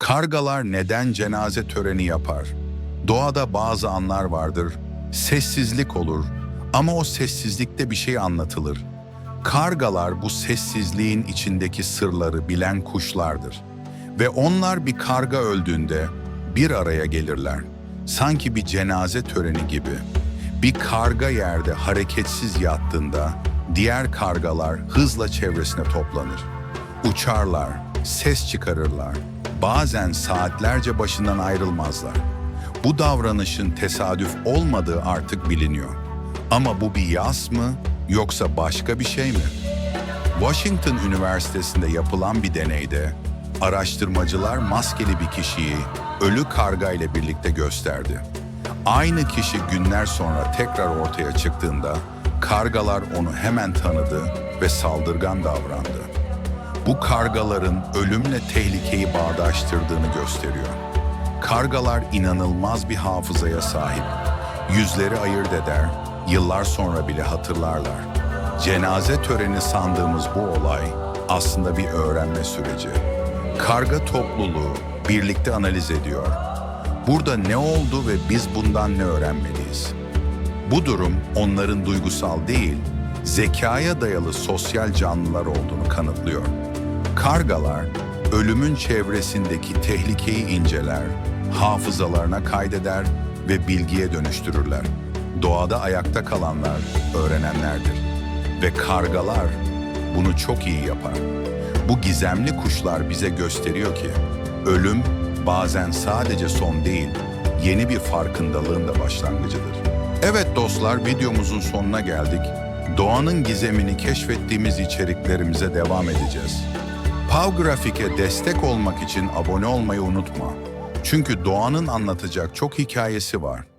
Kargalar neden cenaze töreni yapar? Doğada bazı anlar vardır. Sessizlik olur ama o sessizlikte bir şey anlatılır. Kargalar bu sessizliğin içindeki sırları bilen kuşlardır. Ve onlar bir karga öldüğünde bir araya gelirler. Sanki bir cenaze töreni gibi. Bir karga yerde hareketsiz yattığında diğer kargalar hızla çevresine toplanır. Uçarlar, ses çıkarırlar. Bazen saatlerce başından ayrılmazlar. Bu davranışın tesadüf olmadığı artık biliniyor. Ama bu bir yas mı yoksa başka bir şey mi? Washington Üniversitesi'nde yapılan bir deneyde araştırmacılar maskeli bir kişiyi ölü karga ile birlikte gösterdi. Aynı kişi günler sonra tekrar ortaya çıktığında kargalar onu hemen tanıdı ve saldırgan davrandı. Bu kargaların ölümle tehlikeyi bağdaştırdığını gösteriyor. Kargalar inanılmaz bir hafızaya sahip. Yüzleri ayırt eder, yıllar sonra bile hatırlarlar. Cenaze töreni sandığımız bu olay aslında bir öğrenme süreci. Karga topluluğu birlikte analiz ediyor. Burada ne oldu ve biz bundan ne öğrenmeliyiz? Bu durum onların duygusal değil, zekaya dayalı sosyal canlılar olduğunu kanıtlıyor. Kargalar ölümün çevresindeki tehlikeyi inceler, hafızalarına kaydeder ve bilgiye dönüştürürler. Doğada ayakta kalanlar öğrenenlerdir ve kargalar bunu çok iyi yapar. Bu gizemli kuşlar bize gösteriyor ki ölüm bazen sadece son değil, yeni bir farkındalığın da başlangıcıdır. Evet dostlar videomuzun sonuna geldik. Doğanın gizemini keşfettiğimiz içeriklerimize devam edeceğiz. Pav Grafik'e destek olmak için abone olmayı unutma. Çünkü doğanın anlatacak çok hikayesi var.